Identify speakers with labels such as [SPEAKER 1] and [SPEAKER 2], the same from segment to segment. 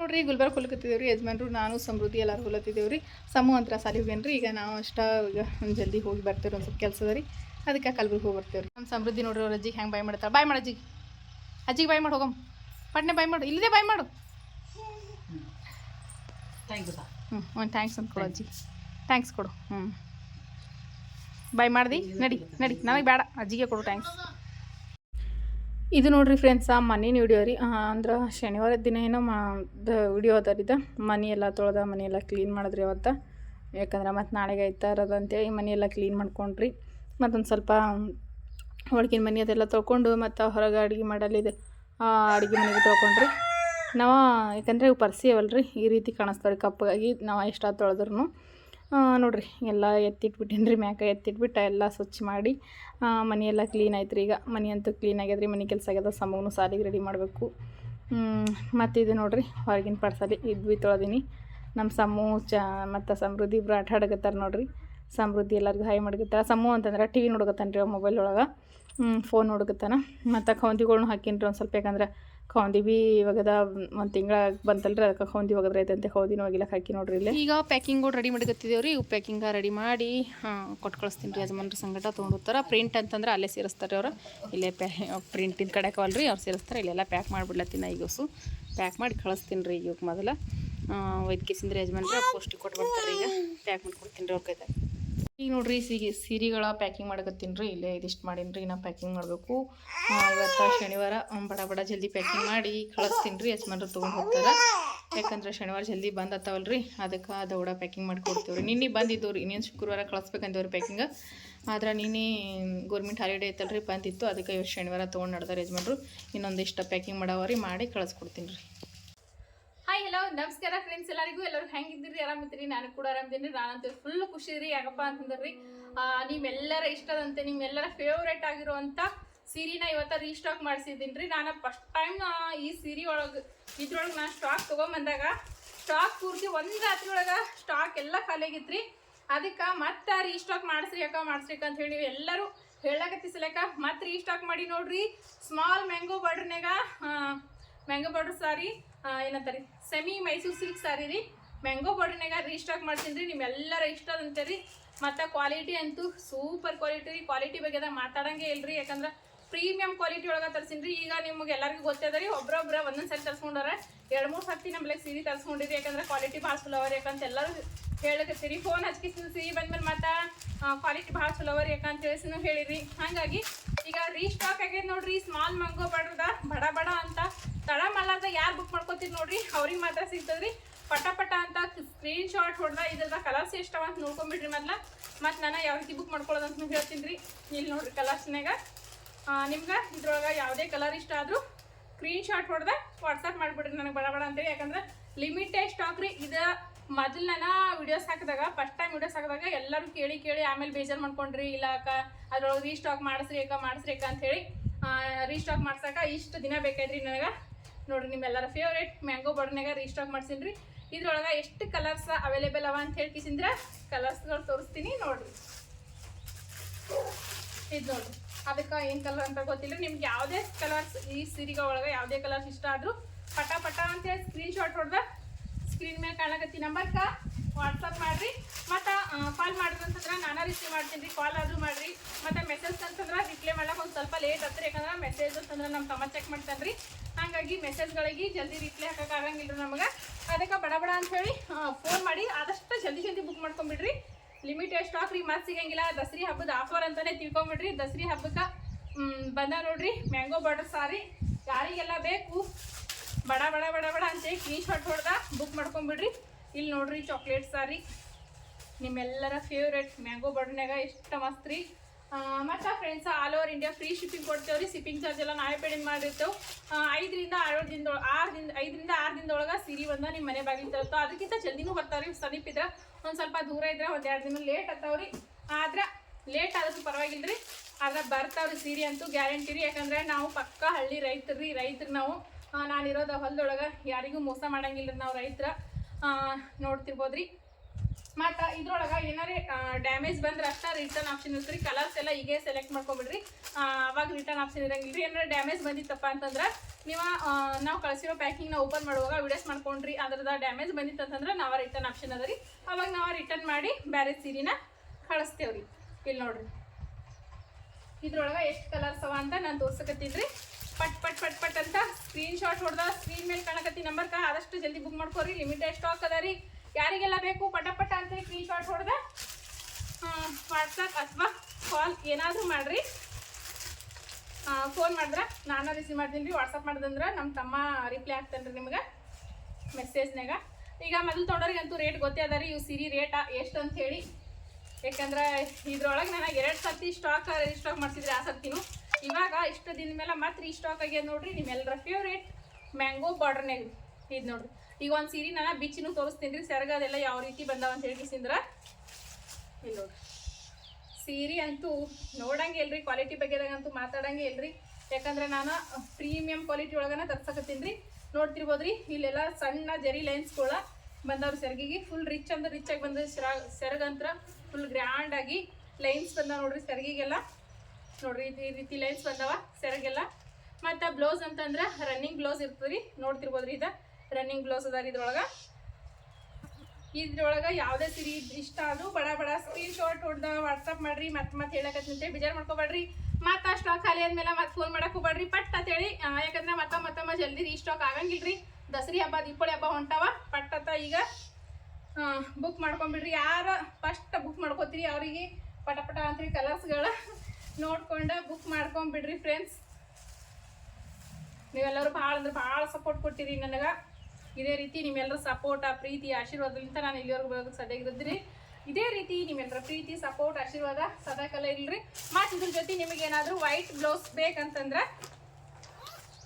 [SPEAKER 1] ನೋಡ್ರಿ ಗುಲ್ಬರ್ಗ ಹೊಲಕತ್ತಿದ್ದೇವ್ರಿ ಯಜಮಾನ್ರು ನಾನು ಸಮೃದ್ಧಿ ಎಲ್ಲರೂ ಹೊಲತ್ತಿದ್ದೇವ್ರಿ ಸಮೂಹ ಅಂತ ಸಾಲಿ ಹೋಗ್ಯಾನ್ರಿ ಈಗ ನಾವು ಅಷ್ಟ ಈಗ ಒಂದ್ ಜಲ್ದಿ ಹೋಗಿ ಬರ್ತೇವ್ರಿ ಒಂದು ಸ್ವಲ್ಪ ಕೆಲಸ ಅದ ರೀ ಅದಕ್ಕೆ ಕಲ್ಬರ್ಗಿ ಹೋಗಿ ಬರ್ತೇವ್ರಿ. ನಮ್ಮ ಸಮೃದ್ಧಿ ನೋಡ್ರಿ ಅವ್ರ ಅಜ್ಜಿಗೆ ಹೆಂಗೆ ಬಾಯ್ ಮಾಡ್ತಾರೆ ಬಾಯ್ ಮಾಡಿ ಅಜ್ಜಿಗೆ ಅಜ್ಜಿಗೆ ಬಾಯ್ ಮಾಡಿ ಹೋಗಮ್. ಪಟ್ನೆ ಬಾಯ್ ಮಾಡು. ಇಲ್ಲದೆ ಬಾಯ್ ಮಾಡು. ಹ್ಞೂ ಒಂದು ಥ್ಯಾಂಕ್ಸ್ ಅಂತ ಕೊಡು ಅಜ್ಜಿ. ಥ್ಯಾಂಕ್ಸ್ ಕೊಡು. ಹ್ಞೂ ಬಾಯ್ ಮಾಡ್ದಿ? ನಡಿ ನಡಿ. ನನಗೆ ಬೇಡ. ಅಜ್ಜಿಗೆ ಕೊಡು ಥ್ಯಾಂಕ್ಸ್ ಇದು ನೋಡ್ರಿ ಫ್ರೆಂಡ್ಸ್ ಆ ಮನೇನ ವಿಡಿಯೋ ರೀ. ಅಂದ್ರೆ ಶನಿವಾರದ ದಿನ ಏನೋ ಮಾ ವಿಡಿಯೋ ಅದ ರೀ ಇದು. ಮನೆ ಎಲ್ಲ ತೊಳೆದ, ಮನೆ ಎಲ್ಲ ಕ್ಲೀನ್ ಮಾಡಿದ್ರಿ ಅವತ್ತು. ಯಾಕಂದ್ರೆ ಮತ್ತು ನಾಳೆಗೆ ಐತಾರದ ಅಂತೇಳಿ ಮನೆ ಎಲ್ಲ ಕ್ಲೀನ್ ಮಾಡ್ಕೊಂಡ್ರಿ. ಮತ್ತೊಂದು ಸ್ವಲ್ಪ ಹೊಳಗಿನ ಮನೆ ಅದೆಲ್ಲ ತೊಳ್ಕೊಂಡು ಮತ್ತು ಹೊರಗೆ ಅಡುಗೆ ಮಾಡಲಿದೆ ಅಡುಗೆ ಮನೆಗೆ ತೊಳ್ಕೊಂಡ್ರಿ. ನಾವು ಯಾಕಂದರೆ ಇವು ಪರ್ಸಿ ಅವಲ್ರಿ, ಈ ರೀತಿ ಕಾಣಿಸ್ತಾರೆ ಕಪ್ಪಗಾಗಿ ನಾವು ಎಷ್ಟಾಗಿ ತೊಳೆದ್ರೂ ನೋಡ್ರಿ, ಎಲ್ಲ ಎತ್ತಿಟ್ಬಿಟ್ಟೇನಿ ರೀ ಮ್ಯಾಕ, ಎತ್ತಿಟ್ಬಿಟ್ಟು ಎಲ್ಲ ಸ್ವಚ್ಛ ಮಾಡಿ ಮನೆಯೆಲ್ಲ ಕ್ಲೀನ್ ಆಯ್ತು ರೀ ಈಗ. ಮನೆ ಅಂತೂ ಕ್ಲೀನ್ ಆಗ್ಯದ ರೀ ಮನೆ ಕೆಲಸ ಆಗ್ಯದ, ಸಮೂನು ಸಾಲಿಗೆ ರೆಡಿ ಮಾಡಬೇಕು. ಮತ್ತು ಇದು ನೋಡ್ರಿ, ಹೊರಗಿನ ಪರ್ಸಲಿ ಇದ್ವಿ ತೊಳೆದೀನಿ. ನಮ್ಮ ಸಮೂ ಚ, ಮತ್ತು ಸಮೃದ್ಧಿ ಇಬ್ಬರು ಆಟ ನೋಡ್ರಿ. ಸಮೃದ್ಧಿ ಎಲ್ಲರಿಗೂ ಹಾಯ್ ಮಾಡಕತ್ತಾರ. ಸಮೂ ಅಂತಂದ್ರೆ ಟಿ ವಿ ನೋಡ್ಕತ್ತಾನ ರೀ ಮೊಬೈಲ್ ಒಳಗೆ. ಫೋನ್ ನೋಡಕತ್ತಾನ. ಮತ್ತು ಕೌಂದಿಗಳ್ನು ಹಾಕಿನ್ರಿ ಒಂದು ಸ್ವಲ್ಪ, ಯಾಕಂದ್ರೆ ಕೌಂದಿ ಬಿ ಇವಾಗದ ಒಂದು ತಿಂಗಳ ಬಂತಲ್ರಿ, ಅದಕ್ಕೆ ಕೌಂದಿ ಒಗದ್ರೈತೆ ಅಂತ ಕೌದಿನ ಒಗಿಲಕ್ಕೆ ಹಾಕಿ ನೋಡ್ರಿ ಇಲ್ಲಿ. ಈಗ ಪ್ಯಾಕಿಂಗ್ ರೆಡಿ ಮಾಡಕತ್ತಿದ್ದೇವೆ ರೀ ಇವು ಪ್ಯಾಕಿಂಗ್ ರೆಡಿ ಮಾಡಿ ಕೊಟ್ಟು ಕಳಿಸ್ತೀನಿ ರೀ ಯಜಮಾನ್ರ ಸಂಗಟ ತೊಗೊಂಡಿರ್ತಾರ ಪ್ರಿಂಟ್ ಅಂತಂದ್ರೆ ಅಲ್ಲೇ ಸೇರಿಸ್ತಾರೆ ಅವ್ರು. ಇಲ್ಲೇ ಪ್ಯಾ ಪ್ರಿಂಟಿನ ಕಡೆ ಕವಲ್ರಿ ಅವ್ರು ಸೇರಿಸ್ತಾರೆ. ಇಲ್ಲೆಲ್ಲ ಪ್ಯಾಕ್ ಮಾಡಿಬಿಡ್ಲತ್ತೀನಿ ಈಗಸು ಪ್ಯಾಕ್ ಮಾಡಿ ಕಳಿಸ್ತೀನಿ ರೀ ಈಗ ಮೊದಲ. ವೈದ್ಯಕೇಸಿಂದ್ರ ಯಜಮಾನ್ರ ಪೋಸ್ಟಿಗೆ ಕೊಟ್ಟು ಈಗ ಪ್ಯಾಕ್ ಮಾಡಿ ಕೊಡ್ತೀನಿ ರೀ ಅವ್ರ ಕೈದಾಗ. ಈಗ ನೋಡ್ರಿ ಸಿಗಿ ಸೀರೆಗಳ ಪ್ಯಾಕಿಂಗ್ ಮಾಡಕತ್ತೀನಿ ರೀ. ಇಲ್ಲೇ ಇದಿಷ್ಟು ಮಾಡೀನಿ ರೀ ನಾ ಪ್ಯಾಕಿಂಗ್ ಮಾಡಬೇಕು. ಇವತ್ತು ಶನಿವಾರ ಬಡ ಬಡ ಜಲ್ದಿ ಪ್ಯಾಕಿಂಗ್ ಮಾಡಿ ಕಳಿಸ್ತೀನಿ ರೀ, ಯಜಮಾನ್ರು ತೊಗೊಂಡು ಹೋಗ್ತಾರೆ. ಯಾಕಂದ್ರೆ ಶನಿವಾರ ಜಲ್ದಿ ಬಂದ್ ರೀ ಅದಕ್ಕೆ ದೌಡ ಪ್ಯಾಕಿಂಗ್ ಮಾಡಿ ಕೊಡ್ತೀವಿ ರೀ. ನಿನ್ನೆ ಬಂದಿದ್ದು ರೀ, ಇನ್ನೇನು ಶುಕ್ರವಾರ ಕಳಿಸ್ಬೇಕಂತವ್ರಿ ಪ್ಯಾಕಿಂಗ್ ಆದ್ರೆ ನಿನ್ನೆ ಗೌರ್ಮೆಂಟ್ ಹಾಲಿಡೇ ಐತಲ್ರಿ, ಬಂದಿತ್ತು. ಅದಕ್ಕೆ ಇವತ್ತು ಶನಿವಾರ ತೊಗೊಂಡು ನಡ್ದಾರೆ ಯಜಮಾನ್ರು. ಇನ್ನೊಂದಿಷ್ಟು ಪ್ಯಾಕಿಂಗ್ ಮಾಡಾವ ರೀ ಮಾಡಿ ಕಳಿಸ್ಕೊಡ್ತೀನಿ ರೀ. ಹಲೋ, ನಮಸ್ಕಾರ ಫ್ರೆಂಡ್ಸ್ ಎಲ್ಲರಿಗೂ. ಎಲ್ಲರೂ ಹೆಂಗಿದ್ದೀರಿ? ಆರಾಮಿದ್ದೀರಿ? ನಾನು ಕೂಡ ಆರಾಮಿದ್ದೀನಿ. ನಾನಂತೂ ಫುಲ್ ಖುಷಿ ರೀ ಯಾಕಪ್ಪ ಅಂತಂದ್ರಿ ನಿಮ್ಮೆಲ್ಲರ ಇಷ್ಟದಂತೆ, ನಿಮ್ಮೆಲ್ಲರ ಫೇವ್ರೇಟ್ ಆಗಿರುವಂಥ ಸೀರೆನ ಇವತ್ತು ರೀಸ್ಟಾಕ್ ಮಾಡಿಸಿದ್ದೀನಿ ರೀ. ನಾನು ಫಸ್ಟ್ ಟೈಮ್ ಈ ಸೀರೆ ಒಳಗೆ, ಇದ್ರೊಳಗೆ ನಾನು ಸ್ಟಾಕ್ ತೊಗೊಂಬಂದಾಗ ಸ್ಟಾಕ್ ಪೂರ್ತಿ ಒಂದು ರಾತ್ರಿ ಒಳಗೆ ಸ್ಟಾಕ್ ಎಲ್ಲ ಖಾಲಿಯಾಗಿತ್ತು ರೀ ಅದಕ್ಕೆ ಮತ್ತೆ ರೀಸ್ಟಾಕ್ ಮಾಡಿಸ್ರಿ, ಯಾಕ ಮಾಡಿಸ್ರಿ ಅಂತ ಹೇಳಿ ಎಲ್ಲರೂ ಹೇಳಕತ್ತಿಸಲಕ್ಕ ಮತ್ತೆ ರೀಸ್ಟಾಕ್ ಮಾಡಿ ನೋಡ್ರಿ. ಸ್ಮಾಲ್ ಮ್ಯಾಂಗೋ ಬಾರ್ಡ್ರ್ನಾಗ ಮ್ಯಾಂಗೋ ಬಾರ್ಡರ್ ಸಾರಿ ಏನಂತಾರೆ? ಸೆಮಿ ಮೈಸೂರು ಸಿಲ್ಕ್ ಸಾರಿ ರೀ. ಮ್ಯಾಂಗೋ ಬಾರ್ಡರ್ನಾಗ ರೀಸ್ಟಾಕ್ ಮಾಡ್ತೀನಿ ರೀ. ನಿಮ್ಮೆಲ್ಲರ ಇಷ್ಟದಂತೆ ರೀ. ಮತ್ತು ಕ್ವಾಲಿಟಿ ಅಂತೂ ಸೂಪರ್ ಕ್ವಾಲಿಟಿ ರೀ. ಕ್ವಾಲಿಟಿ ಬಗ್ಗೆ ಮಾತಾಡಂಗೆ ಇಲ್ರಿ. ಯಾಕಂದ್ರೆ ಪ್ರೀಮಿಯಂ ಕ್ವಾಲಿಟಿ ಒಳಗೆ ತರಿಸಿನಿ ರೀ. ಈಗ ನಿಮ್ಗೆ ಎಲ್ಲರಿಗೂ ಗೊತ್ತದ ರೀ. ಒಬ್ಬರೊಬ್ಬರ ಒಂದೊಂದು ಸರಿ ತರ್ಸ್ಕೊಂಡಾರ ಎರಡು ಮೂರು ಸರ್ತಿ ನಮ್ಮಲ್ಲಿ ಸೀರೆ ತರಿಸ್ಕೊಂಡಿರಿ. ಯಾಕಂದ್ರೆ ಕ್ವಾಲಿಟಿ ಭಾಳ ಚಲೋ ಅವರಿ ಯಾಕಂತ ಎಲ್ಲರೂ ಹೇಳಕತ್ತೀರಿ. ಫೋನ್ ಹಚ್ಕಿಸಿ ಸೀರೆ ಬಂದ್ಮೇಲೆ ಮತ್ತೆ ಕ್ವಾಲಿಟಿ ಭಾಳ ಚಲೋ ಅವ್ರಿ ಯಾಕಂತ ತಿಳಿಸಿನೂ ಹೇಳಿರಿ. ಹಾಗಾಗಿ ಈಗ ರೀಸ್ಟಾಕ್ ಆಗ್ಯದ ನೋಡ್ರಿ. ಸ್ಮಾಲ್ ಮಂಗೋ ಬಡದ ಬಡ ಬಡ ಅಂತ ತಡ ಮಲ್ಲಾರ್ದ ಯಾರು ಬುಕ್ ಮಾಡ್ಕೊತೀರಿ ನೋಡ್ರಿ. ಅವ್ರಿಗೆ ಮಾತ್ರ ಸಿಗ್ತದ್ರಿ. ಪಟ ಪಟ ಅಂತ ಸ್ಕ್ರೀನ್ ಶಾಟ್ ಹೊಡೆದ ಇದ್ರದ ಕಲರ್ಸ್ ಎಷ್ಟವ ಅಂತ ನೋಡ್ಕೊಂಬಿಡ್ರಿ ಮೊದ್ಲ. ಮತ್ತು ನಾನು ಯಾವ ರೀತಿ ಬುಕ್ ಮಾಡ್ಕೊಳ್ಳೋದಂತ ಹೇಳ್ತೀನಿ ರೀ ಇಲ್ಲಿ ನೋಡ್ರಿ ಕಲರ್ಸ್ನಾಗ ನಿಮ್ಗೆ ಇದ್ರೊಳಗೆ ಯಾವುದೇ ಕಲರ್ ಇಷ್ಟ ಆದರೂ ಸ್ಕ್ರೀನ್ ಶಾಟ್ ಹೊಡೆದ ವಾಟ್ಸಪ್ ಮಾಡಿಬಿಡ್ರಿ ನನಗೆ ಬಡ ಬಡ ಅಂತೇಳಿ ಯಾಕಂದ್ರೆ ಲಿಮಿಟೆಡ್ ಸ್ಟಾಕ್ ರೀ. ಇದು ಮೊದಲು ನಾನು ವೀಡಿಯೋಸ್ ಹಾಕಿದಾಗ ಫಸ್ಟ್ ಟೈಮ್ ವೀಡಿಯೋಸ್ ಹಾಕಿದಾಗ ಎಲ್ಲರೂ ಕೇಳಿ ಕೇಳಿ ಆಮೇಲೆ ಬೇಜಾರು ಮಾಡ್ಕೊಂಡ್ರಿ. ಇಲ್ಲ ಅಕ್ಕ, ಅದ್ರೊಳಗೆ ರೀಸ್ಟಾಕ್ ಮಾಡಿಸ್ರಿ ಅಕ್ಕ ಮಾಡಿಸ್ರಿ ಅಕ್ಕ ಅಂತೇಳಿ ರೀಸ್ಟಾಕ್ ಮಾಡ್ಸಕ ಇಷ್ಟು ದಿನ ಬೇಕಾಯ್ತ್ರಿ ನನಗೆ. ನೋಡ್ರಿ, ನಿಮ್ಮೆಲ್ಲರ ಫೇವ್ರೇಟ್ ಮ್ಯಾಂಗೋ ಬಡ್ನಾಗ ರೀಸ್ಟಾಕ್ ಮಾಡ್ಸೀನಿ ರೀ ಇದ್ರೊಳಗೆ ಎಷ್ಟು ಕಲರ್ಸ್ ಅವೈಲೇಬಲ್ ಅವ ಅಂತ ಹೇಳಿ ಕಿಸಿಂದ್ರ ಕಲರ್ಸ್ಗಳು ತೋರಿಸ್ತೀನಿ ನೋಡ್ರಿ. ಇದು ನೋಡ್ರಿ, ಅದಕ್ಕೆ ಏನು ಕಲರ್ ಅಂತ ಗೊತ್ತಿಲ್ಲ. ನಿಮ್ಗೆ ಯಾವುದೇ ಕಲರ್ಸ್ ಈ ಸೀರೆಗಳ ಒಳಗೆ ಯಾವುದೇ ಕಲರ್ಸ್ ಇಷ್ಟ ಆದರೂ ಪಟ ಪಟ ಅಂತೇಳಿ ಸ್ಕ್ರೀನ್ ಶಾಟ್ ಹೊಡೆದ. ಸ್ಕ್ರೀನ್ ಮೇಲೆ ಕಾಣಕತ್ತಿ ನಂಬರ್ಕ ವಾಟ್ಸಪ್ ಮಾಡಿರಿ. ಮತ್ತು ಕಾಲ್ ಮಾಡಿದ್ರು ರಿಸೀವ್ ಮಾಡ್ತೀನಿ ರೀ ಕಾಲ್ ಆದರೂ ಮಾಡಿರಿ. ಮತ್ತು ಮೆಸೇಜ್ ಅಂತಂದ್ರೆ ರಿಪ್ಲೈ ಮಾಡಕ್ಕೆ ಒಂದು ಸ್ವಲ್ಪ ಲೇಟ್ ಆಗ್ತದೆ ಯಾಕಂದ್ರೆ ಮೆಸೇಜ್ ಅಂತಂದ್ರೆ ನಮ್ಮ ತಮ್ಮ ಚೆಕ್ ಮಾಡ್ತಾನೆ ರೀ ಹಾಗಾಗಿ ಮೆಸೇಜ್ಗಳಿಗೆ ಜಲ್ದಿ ರಿಪ್ಲೈ ಹಾಕಕ್ಕೆ ಆಗಂಗಿಲ್ಲ ರೀ ನಮಗೆ. ಅದಕ್ಕೆ ಬಡ ಬಡ ಅಂತ ಹೇಳಿ ಫೋನ್ ಮಾಡಿ, ಆದಷ್ಟು ಜಲ್ದಿ ಜಲ್ದಿ ಬುಕ್ ಮಾಡ್ಕೊಂಬಿಡ್ರಿ. ಲಿಮಿಟೆಡ್ ಸ್ಟಾಕ್ ರೀ ಮತ್ತೆ ಸಿಗಂಗಿಲ್ಲ. ದಸರಿ ಹಬ್ಬದ ಆಫರ್ ಅಂತಾನೆ ತಿಳ್ಕೊಂಬಿಡ್ರಿ. ದಸರಿ ಹಬ್ಬಕ್ಕೆ ಬಂದ ನೋಡ್ರಿ ಮ್ಯಾಂಗೋ ಬಾರ್ಡರ್ ಸಾರಿ. ಯಾರಿಗೆಲ್ಲ ಬೇಕು, ಬಡ ಬಡ ಬಡ ಬಡ ಅಂತೇಳಿ ಸ್ಕ್ರೀನ್ ಶಾಟ್ ಹೊಡೆದ ಬುಕ್ ಮಾಡ್ಕೊಂಬಿಡ್ರಿ. ಇಲ್ಲಿ ನೋಡ್ರಿ ಚಾಕ್ಲೇಟ್ ಸಾರಿ. ನಿಮ್ಮೆಲ್ಲರ ಫೇವ್ರೇಟ್ ಮ್ಯಾಂಗೋ ಬಡ್ನಾಗ ಎಷ್ಟು ಮಸ್ತ್ ರೀ ಮತ್ತು friends all over India free shipping ಕೊಡ್ತೇವೆ ರೀ ಶಿಪ್ಪಿಂಗ್ ಚಾರ್ಜ್ ಎಲ್ಲ ನಾವೇ ಪೇಮೆಂಟ್ ಮಾಡಿರ್ತೇವೆ. ಐದರಿಂದ ಆರು ದಿನದ ಆರು ದಿನ, ಐದರಿಂದ ಆರು ದಿನದೊಳಗೆ ಸೀರೆ ಬಂದ ನಿಮ್ಮ ಮನೆ ಬಾಗಿಲು ತರುತ್ತೋ, ಅದಕ್ಕಿಂತ ಜಲ್ದಿನೂ ಬರ್ತಾವೆ ರೀ ಸಮೀಪ ಇದ್ರೆ, ಒಂದು ಸ್ವಲ್ಪ ದೂರ ಇದ್ರೆ ಒಂದು ಎರಡು ದಿನ ಲೇಟ್ ಆಗ್ತಾವ್ರಿ. ಆದ್ರೆ ಲೇಟ್ ಆದಷ್ಟು ಪರವಾಗಿಲ್ಲ ರೀ ಆದ್ರೆ ಬರ್ತಾವ್ರಿ ಸೀರೆ ಅಂತೂ ಗ್ಯಾರಂಟಿ ರೀ. ಯಾಕಂದ್ರೆ ನಾವು ಪಕ್ಕ ಹಳ್ಳಿ ರೈತರು ರೀ ರೈತರು ನಾವು. ನಾನಿರೋದು ಹೊಲದೊಳಗೆ, ಯಾರಿಗೂ ಮೋಸ ಮಾಡಂಗಿಲ್ಲ ನಾವು ರೈತರ. ನೋಡ್ತಿರ್ಬೋದ್ರಿ. ಮತ್ತು ಇದ್ರೊಳಗೆ ಏನಾರೇ ಡ್ಯಾಮೇಜ್ ಬಂದ್ರೆ ಅಷ್ಟೇ ರಿಟರ್ನ್ ಆಪ್ಷನ್ ಇರ್ತೀರಿ. ಕಲರ್ಸ್ ಎಲ್ಲ ಹೀಗೆ ಸೆಲೆಕ್ಟ್ ಮಾಡ್ಕೊಬಿಡ್ರಿ. ಅವಾಗ ರಿಟರ್ನ್ ಆಪ್ಷನ್ ಇರಂಗಿಲ್ಲ ರೀ ಏನಾರ ಡ್ಯಾಮೇಜ್ ಬಂದಿತ್ತಪ್ಪ ಅಂತಂದ್ರೆ ನೀವು ನಾವು ಕಳಿಸಿರೋ ಪ್ಯಾಕಿಂಗ್ನ ಓಪನ್ ಮಾಡುವಾಗ ವಿಡಿಯೋಸ್ ಮಾಡ್ಕೊಂಡ್ರಿ. ಅದ್ರದ ಡ್ಯಾಮೇಜ್ ಬಂದಿತ್ತು ಅಂತಂದ್ರೆ ನಾವು ರಿಟರ್ನ್ ಆಪ್ಷನ್ ಅದ ರೀ ಅವಾಗ ನಾವು ರಿಟರ್ನ್ ಮಾಡಿ ಬೇರೆ ಸೀರಿನ ಕಳಿಸ್ತೇವೆ ರೀ ಇಲ್ಲಿ ನೋಡ್ರಿ. ಇದ್ರೊಳಗೆ ಎಷ್ಟು ಕಲರ್ಸ್ ಅವ ಅಂತ ನಾನು ತೋರ್ಸಕತ್ತಿದ್ರಿ. ಪಟ್ ಪಟ್ ಪಟ್ ಪಟ್ ಅಂತ ಸ್ಕ್ರೀನ್ ಶಾಟ್ ಹೊಡೆದ ಸ್ಕ್ರೀನ್ ಮೇಲೆ ಕಾಣಕತ್ತಿ ನಂಬರ್ ಕ ಆದಷ್ಟು ಜಲ್ದಿ ಬುಕ್ ಮಾಡ್ಕೋರಿ. ಲಿಮಿಟೆಡ್ ಸ್ಟಾಕ್ ಅದ ರೀ ಯಾರಿಗೆಲ್ಲ ಬೇಕು ಪಟ ಅಂತ ಸ್ಕ್ರೀನ್ ಶಾಟ್ ಹೊಡೆದ. ವಾಟ್ಸಪ್ ಅಥವಾ ಕಾಲ್ ಏನಾದರೂ ಮಾಡಿರಿ. ಫೋನ್ ಮಾಡಿದ್ರೆ ನಾನು ರಿಸೀವ್ ಮಾಡ್ತೀನಿ ರೀ ವಾಟ್ಸಪ್ ಮಾಡ್ದಂದ್ರೆ ನಮ್ಮ ತಮ್ಮ ರಿಪ್ಲೈ ಆಗ್ತಾನೆ ರೀ ನಿಮ್ಗೆ ಮೆಸೇಜ್ನಾಗ ಈಗ ಮೊದಲು ತೊಡೋರಿಗಂತೂ ರೇಟ್ ಗೊತ್ತೇ ಅದ ರೀ, ಇವು ಸಿರಿ ರೇಟ ಎಷ್ಟು ಅಂತ ಹೇಳಿ. ಯಾಕಂದ್ರೆ ಇದ್ರೊಳಗೆ ನನಗೆ ಎರಡು ಸರ್ತಿ ಸ್ಟಾಕ್ ಸ್ಟಾಕ್ ಮಾಡಿಸಿದ್ರೆ ಆ ಸರ್ತಿನೂ. ಇವಾಗ ಇಷ್ಟು ದಿನ ಮೇಲೆ ಮತ್ತೆ ರೀಸ್ಟಾಕ್ ಆಗ್ಯದ ನೋಡ್ರಿ ನಿಮ್ಮೆಲ್ಲರ ಫೇವ್ರೇಟ್ ಮ್ಯಾಂಗೋ ಬಾರ್ಡರ್ನಾಗ ಇದು ನೋಡ್ರಿ. ಈಗ ಒಂದು ಸೀರೆ ನಾನು ಬಿಚ್ಚಿನೂ ತೋರಿಸ್ತೀನಿ ರೀ. ಸೆರಗ ಅದೆಲ್ಲ ಯಾವ ರೀತಿ ಬಂದಾವ ಅಂತ ಹೇಳಿಸಿಂದ್ರ ಇಲ್ಲಿ ನೋಡ್ರಿ ಸೀರೆ ಅಂತೂ ನೋಡಂಗೆ ಇಲ್ರಿ ಕ್ವಾಲಿಟಿ ಬಗ್ಗೆದಾಗಂತೂ ಮಾತಾಡಂಗೆ ಇಲ್ರಿ. ಯಾಕಂದ್ರೆ ನಾನು ಪ್ರೀಮಿಯಂ ಕ್ವಾಲಿಟಿ ಒಳಗನ ತರ್ಸಕತ್ತೀನಿ ರೀ. ನೋಡ್ತಿರ್ಬೋದು ರೀ ಇಲ್ಲೆಲ್ಲ ಸಣ್ಣ ಜರಿ ಲೈನ್ಸ್ಗಳ ಬಂದವ್ರ ಸೆರಗಿಗೆ. ಫುಲ್ ರಿಚ್ ಅಂದ್ರೆ ರಿಚ್ ಆಗಿ ಬಂದ ಸೆರಗಂತ್ರ ಫುಲ್ ಗ್ರ್ಯಾಂಡ್ ಆಗಿ ಲೈನ್ಸ್ ಬಂದಾವ ನೋಡ್ರಿ ಸೆರಗಿಗೆಲ್ಲ. ನೋಡ್ರಿ, ಈ ರೀತಿ ಲೈನ್ಸ್ ಬಂದಾವ ಸೆರಗೆಲ್ಲ. ಮತ್ತು ಬ್ಲೌಸ್ ಅಂತಂದ್ರೆ ರನ್ನಿಂಗ್ ಬ್ಲೌಸ್ ಇರ್ತದೆ ರೀ ನೋಡ್ತಿರ್ಬೋದ್ರಿ ಇದು. ರನ್ನಿಂಗ್ ಬ್ಲೌಸ್ ಅದ ರೀ ಇದ್ರೊಳಗೆ. ಇದ್ರೊಳಗೆ ಯಾವುದೇ ಸೀರೆ ಇಷ್ಟ ಆದ್ರೂ ಬಡ ಬಡ ಸ್ಕ್ರೀನ್ ಶಾಟ್ ಹೊಡೆದ ವಾಟ್ಸಪ್ ಮಾಡ್ರಿ, ಮತ್ತೆ ಮತ್ತೆ ಹೇಳಕತ್ತಂತೆ ಬೇಜಾರು ಮಾಡ್ಕೊಬೇಡ್ರಿ. ಮತ್ತೆ ಆ ಸ್ಟಾಕ್ ಖಾಲಿ ಆದ್ಮೇಲೆ ಮತ್ತೆ ಫೋನ್ ಮಾಡಕ್ ಹೋಗ್ಬೇಡ್ರಿ. ಪಟ್ ಅಂತೇಳಿ ಹೇಳಿ ಯಾಕಂದ್ರೆ ಮತ್ತೆ ಮತ್ತೊಮ್ಮೆ ಜಲ್ದಿ ರೀಸ್ಟಾಕ್ ಆಗಂಗಿಲ್ರಿ. ದಸರಿ ಹಬ್ಬ, ದೀಪಾವಳಿ ಹಬ್ಬ ಹೊಂಟಾವ. ಪಟ್ ಅಂತ ಈಗ ಬುಕ್ ಮಾಡ್ಕೊಂಬಿಡ್ರಿ. ಯಾರು ಫಸ್ಟ್ ಬುಕ್ ಮಾಡ್ಕೋತೀರಿ ಅವರಿಗೆ ಪಟ ಪಟ ಕಲರ್ಸ್ ಕಲರ್ಸ್ಗಳ ನೋಡ್ಕೊಂಡು ಬುಕ್ ಮಾಡ್ಕೊಂಬಿಡ್ರಿ ಫ್ರೆಂಡ್ಸ್ ನೀವೆಲ್ಲರೂ ಭಾಳ ಅಂದ್ರೆ ಭಾಳ ಸಪೋರ್ಟ್ ಕೊಟ್ಟಿರಿ ನನಗೆ. ಇದೇ ರೀತಿ ನಿಮ್ಮೆಲ್ಲರ ಸಪೋರ್ಟ್ ಪ್ರೀತಿ, ಆಶೀರ್ವಾದದಿಂದ ನಾನು ಇಲ್ಲಿವರೆಗೂ ಬರೋದಕ್ಕೆ ಸಾಧ್ಯ ಇರೋದ್ರಿ ಇದೇ ರೀತಿ ನಿಮ್ಮೆಲ್ಲರ ಪ್ರೀತಿ, ಸಪೋರ್ಟ್, ಆಶೀರ್ವಾದ ಸದಾಕಾಲ ಇಲ್ರಿ ಮತ್ತು ಇದ್ರ ಜೊತೆ ನಿಮಗೆ ಏನಾದರೂ ವೈಟ್ ಬ್ಲೌಸ್ ಬೇಕಂತಂದ್ರೆ,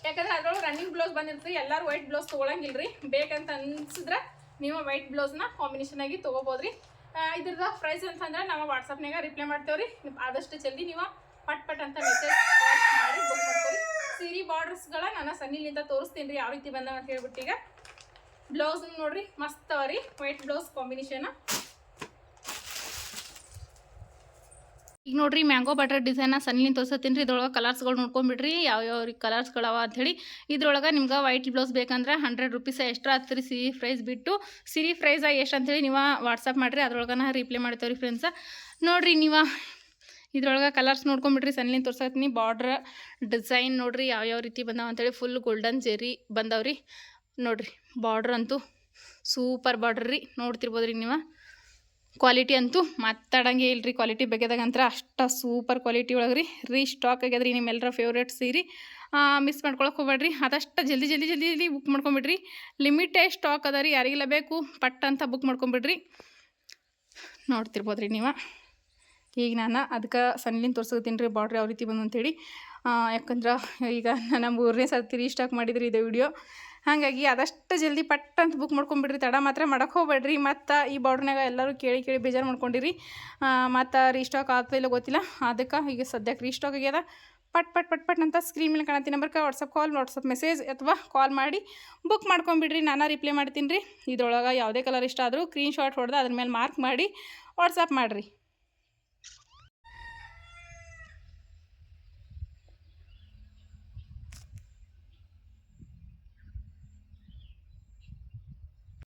[SPEAKER 1] ಯಾಕಂದ್ರೆ ಅದ್ರೊಳಗೆ ರನ್ನಿಂಗ್ ಬ್ಲೌಸ್ ಬಂದಿರ್ತದೆ, ಎಲ್ಲರೂ ವೈಟ್ ಬ್ಲೌಸ್ ತೊಗೊಳಂಗಿಲ್ರಿ. ಬೇಕಂತ ಅನ್ಸಿದ್ರೆ ನೀವು ವೈಟ್ ಬ್ಲೌಸ್ನ ಕಾಂಬಿನೇಷನ್ ಆಗಿ ತೊಗೋಬೋದ್ರಿ. ಇದ್ರದ ಪ್ರೈಸ್ ಅಂತಂದ್ರೆ ನಾವು ವಾಟ್ಸಪ್ನಾಗ ರಿಪ್ಲೈ ಮಾಡ್ತೇವ್ರಿ. ಆದಷ್ಟು ಜಲ್ದಿ ನೀವು ಪಟ್ ಪಟ್ ಅಂತ ಮೆಸೇಜ್ ಮಾಡಿ ಬುಕ್ ಸಿರಿ ಸೀರೆ ಬಾರ್ಡರ್ಸ್ಗಳ ನಾನು ಸನ್ನಿಲಿಂದ ತೋರಿಸ್ತೀನಿ ರೀ ಯಾವ ರೀತಿ ಬಂದ ಅಂತ ಹೇಳ್ಬಿಟ್ಟು ಈಗ. ಬ್ಲೌಸ್ ನೋಡ್ರಿ, ಮಸ್ತ್ ಅವ ರೀ. ವೈಟ್ ಬ್ಲೌಸ್ ಕಾಂಬಿನೇಷನ್ ಈಗ ನೋಡ್ರಿ ಮ್ಯಾಂಗೋ ಬಟರ್ ಡಿಸೈನ ಸಣ್ಣ ತೋರ್ಸತ್ತೀನಿ ರೀ. ಇದ್ರೊಳಗೆ ಕಲರ್ಸ್ಗಳು ನೋಡ್ಕೊಂಬಿಡ್ರಿ. ಯಾವ ಯಾವ ಕಲರ್ಸ್ಗಳವ ಅಂಥೇಳಿ ಇದ್ರೊಳಗೆ ನಿಮ್ಗೆ ವೈಟ್ ಬ್ಲೌಸ್ ಬೇಕಂದ್ರೆ ಹಂಡ್ರೆಡ್ ರುಪೀಸ್ ಎಕ್ಸ್ಟ್ರಾ ಹತ್ತು ರೀ ಸಿರಿ ಪ್ರೈಸ್ ಬಿಟ್ಟು ಸಿರಿ ಪ್ರೈಸ್ ಎಷ್ಟು ಅಂತೇಳಿ ನೀವು ವಾಟ್ಸಪ್ ಮಾಡಿರಿ. ಅದ್ರೊಳಗೆ ನಾ ರಿಪ್ಲೈ ಮಾಡ್ತೇವೆ ರೀ ಫ್ರೆಂಡ್ಸ ನೋಡ್ರಿ ನೀವು ಇದ್ರೊಳಗೆ ಕಲರ್ಸ್ ನೋಡ್ಕೊಂಬಿಡ್ರಿ. ಸಣ್ಣ ತೋರ್ಸತ್ತೀನಿ. ಬಾರ್ಡ್ರ್ ಡಿಸೈನ್ ನೋಡ್ರಿ ಯಾವ ರೀತಿ ಬಂದಾವ ಅಂತೇಳಿ ಫುಲ್ ಗೋಲ್ಡನ್ ಜೆರಿ ಬಂದವ್ರಿ ನೋಡ್ರಿ ಬಾರ್ಡ್ರ್ ಅಂತೂ ಸೂಪರ್ ಬಾರ್ಡ್ರ್ ರೀ. ನೋಡ್ತಿರ್ಬೋದು ರೀ ನೀವು. ಕ್ವಾಲಿಟಿ ಅಂತೂ ಮಾತಾಡಂಗೆ ಇಲ್ರಿ ಕ್ವಾಲಿಟಿ ಬಗ್ಗೆದಾಗಂತ್ರ ಅಷ್ಟ ಸೂಪರ್ ಕ್ವಾಲಿಟಿ ಒಳಗೆ ರೀ. ರೀ ಸ್ಟಾಕ್ ಆಗ್ಯದ್ರಿ ನಿಮ್ಮೆಲ್ಲರ ಫೇವ್ರೇಟ್ ಸೀರೆ. ಮಿಸ್ ಮಾಡ್ಕೊಳಕ್ಕೆ ಹೋಗ್ಬೇಡ್ರಿ ಅದಷ್ಟು ಜಲ್ದಿ ಜಲ್ದಿ ಜಲ್ದಿ ಜಲ್ದಿ ಬುಕ್ ಮಾಡ್ಕೊಂಬಿಡ್ರಿ. ಲಿಮಿಟೆಡ್ ಸ್ಟಾಕ್ ಅದ ರೀ ಯಾರಿಗೆಲ್ಲ ಬೇಕು ಪಟ್ ಅಂತ ಬುಕ್ ಮಾಡ್ಕೊಂಬಿಡ್ರಿ. ನೋಡ್ತಿರ್ಬೋದು ರೀ ನೀವು. ಈಗ ನಾನು ಅದಕ್ಕೆ ಸನ್ಲಿನ್ ತೋರ್ಸಕತ್ತೀನಿ ರೀ ಬಾರ್ಡ್ರ್ ಯಾವ ರೀತಿ ಬಂದು ಅಂತೇಳಿ ಯಾಕಂದ್ರೆ ಈಗ ನಾನು ಮೂರನೇ ಸರ್ತಿ ರೀಸ್ಟಾಕ್ ಮಾಡಿದ್ರಿ ಇದೇ ವಿಡಿಯೋ ಹಾಗಾಗಿ ಅದಷ್ಟು ಜಲ್ದಿ ಪಟ್ ಅಂತ ಬುಕ್ ಮಾಡ್ಕೊಂಬಿಡ್ರಿ ತಡ ಮಾತ್ರ ಮಾಡಕ್ಕೆ ಹೋಗ್ಬೇಡ್ರಿ. ಮತ್ತು ಈ ಬಾರ್ಡ್ರ್ನಾಗ ಎಲ್ಲರೂ ಕೇಳಿ ಕೇಳಿ ಬೇಜಾರು ಮಾಡ್ಕೊಂಡಿರಿ. ಮತ್ತು ರೀಸ್ಟಾಕ್ ಆಗ್ತಾ ಇಲ್ಲ ಗೊತ್ತಿಲ್ಲ. ಅದಕ್ಕೆ ಈಗ ಸದ್ಯಕ್ಕೆ ರೀಸ್ಟಾಕ್ ಆಗ್ಯದ. ಪಟ್ ಪಟ್ ಪಟ್ ಪಟ್ ಅಂತ ಸ್ಕ್ರೀನ್ ಮೇಲೆ ಕಾಣತ್ತಿ ನಂಬರ್ಗೆ ವಾಟ್ಸಪ್ ಕಾಲ್ ವಾಟ್ಸಪ್ ಮೆಸೇಜ್ ಅಥವಾ ಕಾಲ್ ಮಾಡಿ ಬುಕ್ ಮಾಡ್ಕೊಂಬಿಡ್ರಿ ನಾನು ರಿಪ್ಲೈ ಮಾಡ್ತೀನಿ ರೀ. ಇದ್ರೊಳಗೆ ಯಾವುದೇ ಕಲರ್ ಇಷ್ಟ ಆದರೂ ಸ್ಕ್ರೀನ್ ಶಾಟ್ ಹೊಡೆದು ಅದ್ರ ಮೇಲೆ ಮಾರ್ಕ್ ಮಾಡಿ ವಾಟ್ಸಪ್ ಮಾಡಿರಿ.